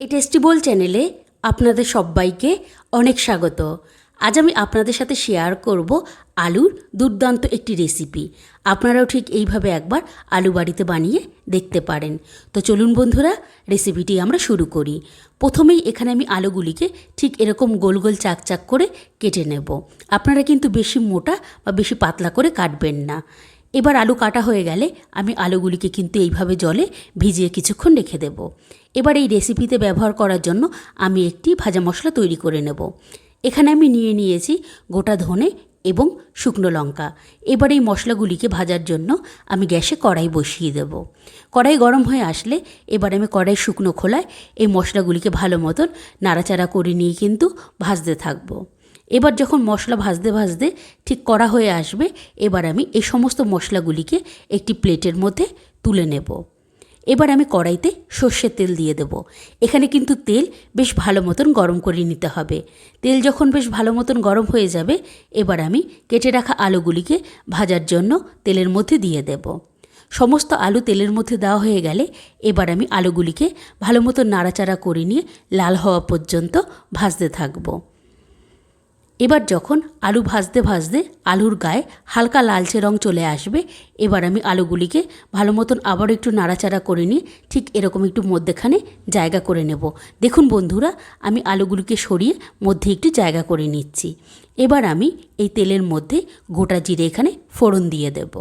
এই টেস্টিবল চ্যানেলে আপনাদের সবাইকে অনেক স্বাগত। আজ আমি আপনাদের সাথে শেয়ার করব আলুর দুর্দান্ত একটি রেসিপি আপনারাও ঠিক এইভাবে একবার আলু বাড়িতে বানিয়ে দেখতে পারেন। তো চলুন বন্ধুরা রেসিপিটি আমরা শুরু করি। প্রথমেই এখানে আমি আলুগুলিকে ঠিক এরকম গোল গোল চাক চাক করে কেটে নেব। আপনারা কিন্তু বেশি মোটা বা বেশি পাতলা করে কাটবেন না। এবার আলু কাটা হয়ে গেলে আমি আলুগুলিকে কিন্তু এইভাবে জলে ভিজিয়ে কিছুক্ষণ রেখে দেব। এবার এই রেসিপিতে ব্যবহার করার জন্য আমি একটি ভাজা মশলা তৈরি করে নেব। এখানে আমি নিয়ে নিয়েছি গোটা ধনে এবং শুকনো লঙ্কা। এবার এই মশলাগুলিকে ভাজার জন্য আমি গ্যাসে কড়াই বসিয়ে দেব। কড়াই গরম হয়ে আসলে এবার আমি কড়াই শুকনো খোলায় এই মশলাগুলিকে ভালো মতন নাড়াচাড়া করে নিয়ে কিন্তু ভাজতে থাকব। এবার যখন মশলা ভাজতে ভাজতে ঠিক করা হয়ে আসবে, এবার আমি এই সমস্ত মশলাগুলিকে একটি প্লেটের মধ্যে তুলে নেব। এবার আমি কড়াইতে সর্ষের তেল দিয়ে দেব। এখানে কিন্তু তেল বেশ ভালো মতন গরম করে নিতে হবে। তেল যখন বেশ ভালো মতন গরম হয়ে যাবে, এবার আমি কেটে রাখা আলুগুলিকে ভাজার জন্য তেলের মধ্যে দিয়ে দেব। সমস্ত আলু তেলের মধ্যে দেওয়া হয়ে গেলে, এবার আমি আলুগুলিকে ভালো মতো নাড়াচাড়া করে নিয়ে লাল হওয়া পর্যন্ত ভাজতে থাকব। এবার যখন আলু ভাজতে ভাজতে আলুর গায়ে হালকা লালচে রং চলে আসবে, এবার আমি আলুগুলিকে ভালো মতন আবার একটু নাড়াচাড়া করে নিয়ে ঠিক এরকম একটু মধ্যেখানে জায়গা করে নেব। দেখুন বন্ধুরা, আমি আলুগুলিকে সরিয়ে মধ্যে একটু জায়গা করে নিচ্ছি। এবার আমি এই তেলের মধ্যে গোটা জিরে এখানে ফোড়ন দিয়ে দেব।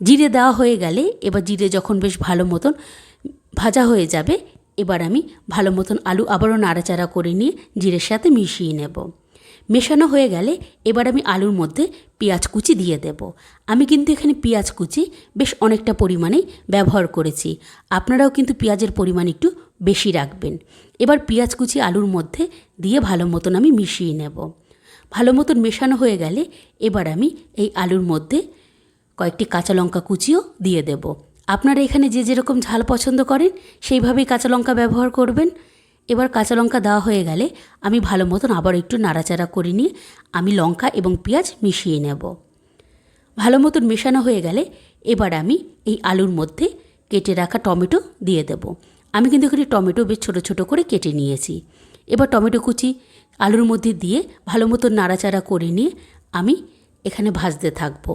জিরে দেওয়া হয়ে গেলে এবার জিরে যখন বেশ ভালো মতন ভাজা হয়ে যাবে, এবার আমি ভালো মতন আলু আবারও নাড়াচাড়া করে নিয়ে জিরের সাথে মিশিয়ে নেব। মেশানো হয়ে গেলে এবার আমি আলুর মধ্যে পেঁয়াজ কুচি দিয়ে দেব। আমি কিন্তু এখানে পেঁয়াজ কুচি বেশ অনেকটা পরিমাণেই ব্যবহার করেছি। আপনারাও কিন্তু পেঁয়াজের পরিমাণ একটু বেশি রাখবেন। এবার পেঁয়াজ কুচি আলুর মধ্যে দিয়ে ভালো মতন আমি মিশিয়ে নেব। ভালো মতন মেশানো হয়ে গেলে এবার আমি এই আলুর মধ্যে কয়েকটি কাঁচা লঙ্কা কুচিও দিয়ে দেব। আপনারা এখানে যে যেরকম ঝাল পছন্দ করেন, সেইভাবেই কাঁচা লঙ্কা ব্যবহার করবেন। এবার কাঁচা লঙ্কা দেওয়া হয়ে গেলে আমি ভালো মতন আবার একটু নাড়াচাড়া করে নিয়ে আমি লঙ্কা এবং পেঁয়াজ মিশিয়ে নেব। ভালো মতন মেশানো হয়ে গেলে এবার আমি এই আলুর মধ্যে কেটে রাখা টমেটো দিয়ে দেব। আমি কিন্তু এখানে টমেটো বেশ ছোটো ছোটো করে কেটে নিয়েছি। এবার টমেটো কুচি আলুর মধ্যে দিয়ে ভালো মতন নাড়াচাড়া করে নিয়ে আমি এখানে ভাজতে থাকব।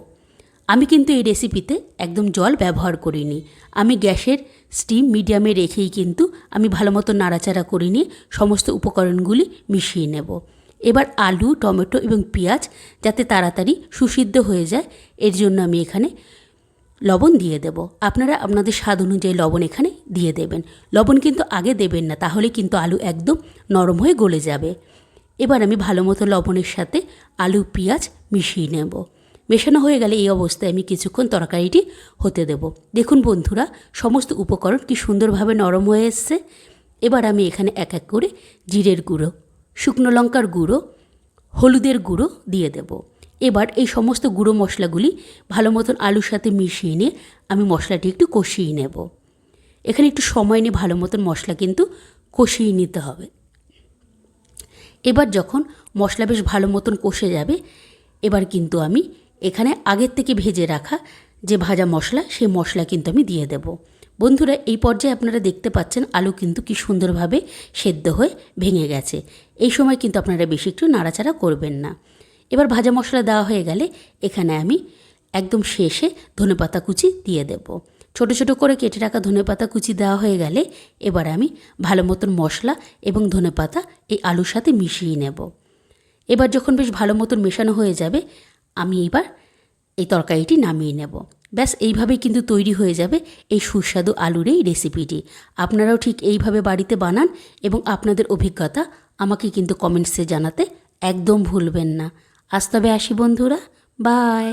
আমি কিন্তু এই রেসিপিতে একদম জল ব্যবহার করিনি। আমি গ্যাসের স্টিম মিডিয়ামে রেখেই কিন্তু আমি ভালো মতো নাড়াচাড়া করে নিয়ে সমস্ত উপকরণগুলি মিশিয়ে নেব। এবার আলু, টমেটো এবং পেঁয়াজ যাতে তাড়াতাড়ি সুসিদ্ধ হয়ে যায়, এর জন্য আমি এখানে লবণ দিয়ে দেব। আপনারা আপনাদের স্বাদ অনুযায়ী লবণ এখানে দিয়ে দেবেন। লবণ কিন্তু আগে দেবেন না, তাহলে কিন্তু আলু একদম নরম হয়ে গলে যাবে। এবার আমি ভালো মতো লবণের সাথে আলু, পেঁয়াজ মিশিয়ে নেব। মেশানো হয়ে গেলে এই অবস্থায় আমি কিছুক্ষণ তরকারিটি হতে দেব। দেখুন বন্ধুরা, সমস্ত উপকরণ কি সুন্দরভাবে নরম হয়ে এসছে। এবার আমি এখানে এক এক করে জিরের গুঁড়ো, শুকনো লঙ্কার গুঁড়ো, হলুদের গুঁড়ো দিয়ে দেব। এবার এই সমস্ত গুঁড়ো মশলাগুলি ভালো মতন আলুর সাথে মিশিয়ে নিয়ে আমি মশলাটি একটু কষিয়ে নেব। এখানে একটু সময় নিয়ে ভালো মতন মশলা কিন্তু কষিয়ে নিতে হবে। এবার যখন মশলা বেশ ভালো মতন কষে যাবে, এবার কিন্তু আমি এখানে আগের থেকে ভেজে রাখা যে ভাজা মশলা, সেই মশলা কিন্তু আমি দিয়ে দেব। বন্ধুরা, এই পর্যায়ে আপনারা দেখতে পাচ্ছেন আলু কিন্তু কি সুন্দরভাবে সেদ্ধ হয়ে ভেঙে গেছে। এই সময় কিন্তু আপনারা বেশি একটু নাড়াচাড়া করবেন না। এবার ভাজা মশলা দেওয়া হয়ে গেলে এখানে আমি একদম শেষে ধনেপাতা কুচি দিয়ে দেব। ছোট ছোট করে কেটে রাখা ধনেপাতা কুচি দেওয়া হয়ে গেলে এবার আমি ভালো মতন মশলা এবং ধনেপাতা এই আলুর সাথে মিশিয়ে নেব। এবার যখন বেশ ভালো মতন মেশানো হয়ে যাবে আমি এবার এই তরকারিটি নামিয়ে নেব। ব্যাস, এইভাবেই কিন্তু তৈরি হয়ে যাবে এই সুস্বাদু আলুর এই রেসিপিটি আপনারাও ঠিক এইভাবে বাড়িতে বানান এবং আপনাদের অভিজ্ঞতা আমাকে কিন্তু কমেন্টসে জানাতে একদম ভুলবেন না। আজ তবে আসি বন্ধুরা বাই